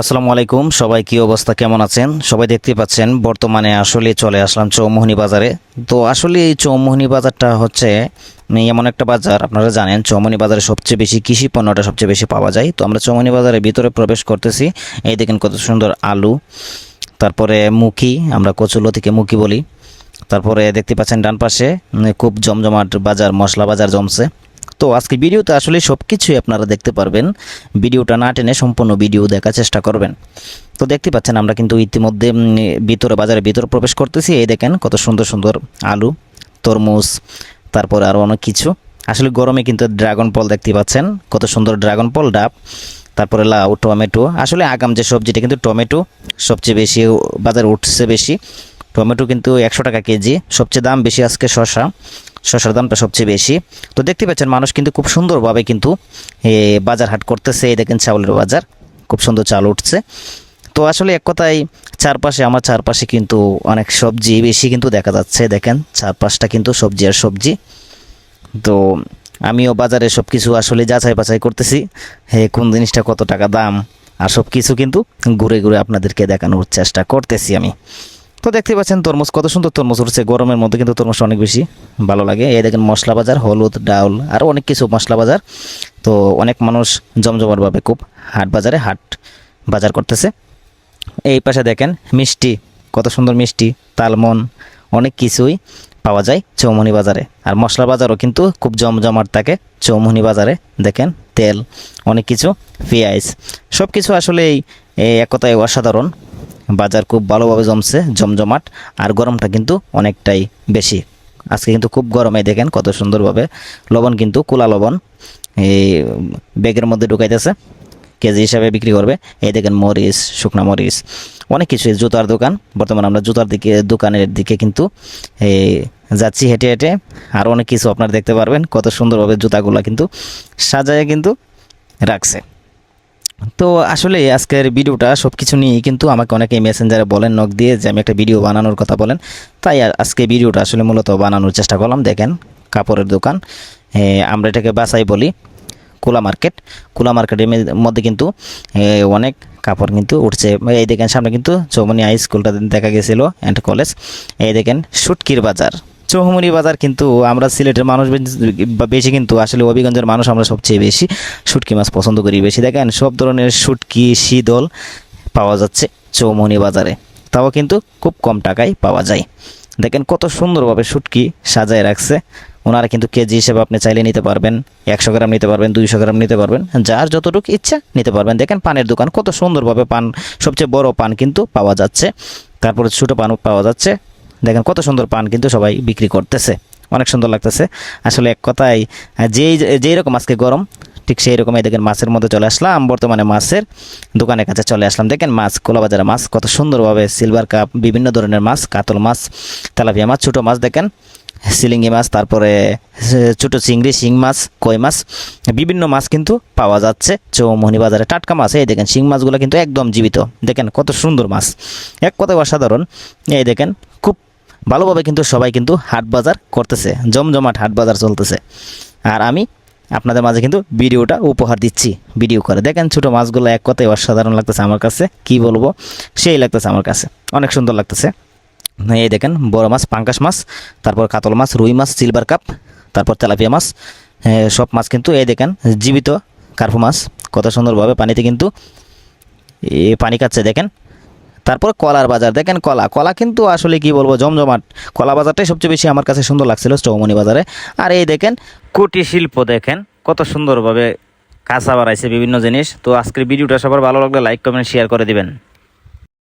আসসালামু আলাইকুম। সবাই কি অবস্থা? কেমন আছেন? সবাই দেখতে পাচ্ছেন, বর্তমানে আসলে চলে আসলাম চৌমোহনী বাজারে। তো আসলে এই চৌমোহনী বাজারটা হচ্ছে এমন একটা বাজার, আপনারা জানেন, চৌমোহনী বাজারে সবচেয়ে বেশি কৃষি পণ্যটা সবচেয়ে বেশি পাওয়া যায়। তো আমরা চৌমোহনী বাজারের ভিতরে প্রবেশ করতেছি। এই দেখেন কত সুন্দর আলু, তারপরে মুখি, আমরা কচুলতিকে মুখি বলি। তারপরে দেখতে পাচ্ছেন ডান পাশে খুব জমজমাট বাজার, মশলা বাজার জমছে। তো আজকে ভিডিওতে আসলে সব কিছুই আপনারা দেখতে পারবেন। ভিডিওটা না টেনে সম্পূর্ণ ভিডিও দেখার চেষ্টা করবেন। তো দেখতে পাচ্ছেন আমরা কিন্তু ইতিমধ্যে ভিতরে বাজারের ভিতরে প্রবেশ করতেছি। এই দেখেন কত সুন্দর সুন্দর আলু, তরমুজ, তারপরে আরও অনেক কিছু। আসলে গরমে কিন্তু ড্রাগন ফল দেখতে পাচ্ছেন। কত সুন্দর ড্রাগন ফল, ডাব, তারপরে লাউ, টমেটো। আসলে আগাম যে সবজিটা কিন্তু টমেটো। সবচেয়ে বেশি বাজারে উঠছে বেশি। টমেটো কিন্তু একশো টাকা কেজি। সবচেয়ে দাম বেশি আজকে শসা। শসার দামটা সবচেয়ে বেশি। তো দেখতে পাচ্ছেন মানুষ কিন্তু খুব সুন্দরভাবে কিন্তু এ, বাজার হাট করতেছে। এই দেখেন চাউলের বাজার খুব সুন্দর চাল উঠছে। তো আসলে এক কথায় চারপাশে আমার চারপাশে কিন্তু অনেক সবজি বেশি কিন্তু দেখা যাচ্ছে। দেখেন চারপাশটা কিন্তু সবজি আর সবজি। তো আমিও বাজারে সব কিছু আসলে যাচাই বাছাই করতেছি হে কোন জিনিসটা কত টাকা দাম। আর সব কিছু কিন্তু ঘুরে ঘুরে আপনাদেরকে দেখানোর চেষ্টা করতেছি আমি। তো দেখতে পাচ্ছেন তরমুজ কত সুন্দর তরমুজ উঠছে। গরমের মধ্যে কিন্তু তরমুজ অনেক বেশি ভালো লাগে। এই দেখেন মশলা বাজার, হলুদ, ডাউল আরও অনেক কিছু মশলা বাজার। তো অনেক মানুষ জমজমাটভাবে খুব হাট বাজারে হাট বাজার করতেছে। এই পাশে দেখেন মিষ্টি, কত সুন্দর মিষ্টি, তালমন, অনেক কিছুই পাওয়া যায় চৌমনি বাজারে। আর মশলা বাজারও কিন্তু খুব জমজমাট থাকে চৌমনি বাজারে। দেখেন তেল, অনেক কিছু, পেঁয়াজ সব কিছু আসলে এই এই এক কথায় অসাধারণ। বাজার খুব ভালোভাবে জমছে, জমজমাট, আর গরমটা কিন্তু অনেকটাই বেশি। আজকে কিন্তু খুব গরমে, দেখেন কত সুন্দরভাবে। লবণ কিন্তু কুলা লবণ, এই ব্যাগের মধ্যে ঢুকাইতেছে, কেজি হিসাবে বিক্রি করবে। এই দেখেন মরিচ, শুকনা মরিচ, অনেক কিছু জুতার দোকান। বর্তমানে আমরা জুতার দিকে, দোকানের দিকে কিন্তু এই যাচ্ছি হেঁটে হেঁটে। আর অনেক কিছু আপনারা দেখতে পারবেন, কত সুন্দরভাবে জুতাগুলো কিন্তু সাজায় কিন্তু রাখছে। তো আসলে আজকের ভিডিওটা সব কিছু নিয়েই, কিন্তু আমাকে অনেকে মেসেঞ্জারে বলেন নক দিয়ে যে আমি একটা ভিডিও বানানোর কথা বলেন। তাই আজকে ভিডিওটা আসলে মূলত বানানোর চেষ্টা করলাম। দেখেন, কাপড়ের দোকান। আমরা এটাকে বাসাই বলি কুলা মার্কেট। কুলা মার্কেটের মধ্যে কিন্তু অনেক কাপড় কিন্তু উঠছে। এই দেখেন, সামনে কিন্তু চৌমনি হাই স্কুলটা দেখা গেছিল, অ্যান্ড কলেজ। এই দেখেন সুটকির বাজার। চৌমনি বাজার কিন্তু আমরা সিলেটের মানুষ বেশি- কিন্তু আসলে অভিগঞ্জের মানুষ আমরা সবচেয়ে বেশি শুটকি মাছ পছন্দ করি বেশি। দেখেন, সব ধরনের শুটকি, শীতল পাওয়া যাচ্ছে চৌমনি বাজারে। তাও কিন্তু খুব কম টাকায় পাওয়া যায়। দেখেন, কত সুন্দরভাবে শুটকি সাজায় রাখছে। ওনারা কিন্তু কেজি হিসেবে আপনি চাইলে নিতে পারবেন, একশো গ্রাম নিতে পারবেন, দুইশো গ্রাম নিতে পারবেন, যার যতটুকু ইচ্ছা নিতে পারবেন। দেখেন, পানের দোকান, কত সুন্দরভাবে পান, সবচেয়ে বড় পান কিন্তু পাওয়া যাচ্ছে। তারপরে ছোটো পান পাওয়া যাচ্ছে। দেখেন কত সুন্দর পান কিন্তু সবাই বিক্রি করতেছে। অনেক সুন্দর লাগতেছে। আসলে এক কথায়, যেই যেই রকম আজকে গরম, ঠিক সেই রকমই দেখেন মাছের মধ্যে চলে আসলাম। বর্তমানে মাছের দোকানের কাছে চলে আসলাম। দেখেন মাছ, কোলাবাজারের মাছ, কত সুন্দরভাবে সিলভার কাপ, বিভিন্ন ধরনের মাছ, কাতল মাছ, তেলাপিয়া মাছ, ছোটো মাছ দেখেন সিলিঙ্গি মাছ, তারপরে ছোটো চিংড়ি, শিং মাছ, কই মাছ, বিভিন্ন মাছ কিন্তু পাওয়া যাচ্ছে। চৌমোহনী বাজারে টাটকা মাছ, এই দেখেন শিং মাছগুলো কিন্তু একদম জীবিত। দেখেন কত সুন্দর মাছ। এক কথায় অসাধারণ। এই দেখেন ভালোভাবে কিন্তু সবাই কিন্তু হাট বাজার করতেছে, জমজমাট হাট বাজার চলতেছে। আর আমি আপনাদের মাঝে কিন্তু ভিডিওটা উপহার দিচ্ছি, ভিডিও করে। দেখেন ছোটো মাছগুলো এক কথায় অসাধারণ লাগতেছে আমার কাছে, কি বলব? সেই লাগতেছে আমার কাছে, অনেক সুন্দর লাগতেছে। এই দেখেন, বড় মাছ, পাঙ্কাশ মাছ, তারপর কাতল মাছ, রুই মাছ, সিলভার কাপ, তারপর তেলাপিয়া মাছ সব মাছ কিন্তু এই দেখেন, জীবিত কার্পু মাছ। কত সুন্দরভাবে পানিতে কিন্তু এ, পানি খাচ্ছে দেখেন। তারপর কলার বাজার। দেখেন কলা। কলা কিন্তু আসলে কি বলব, জমজমাট। কলা বাজারটাই সবচেয়ে বেশি আমার কাছে সুন্দর লাগছিল চৌমনি বাজারে। আর এই দেখেন কুটি শিল্প দেখেন, কত সুন্দরভাবে কাঁচা বাড়াইছে বিভিন্ন জিনিস। তো আজকের ভিডিওটা সবার ভালো লাগলে লাইক কমেন্ট শেয়ার করে দিবেন।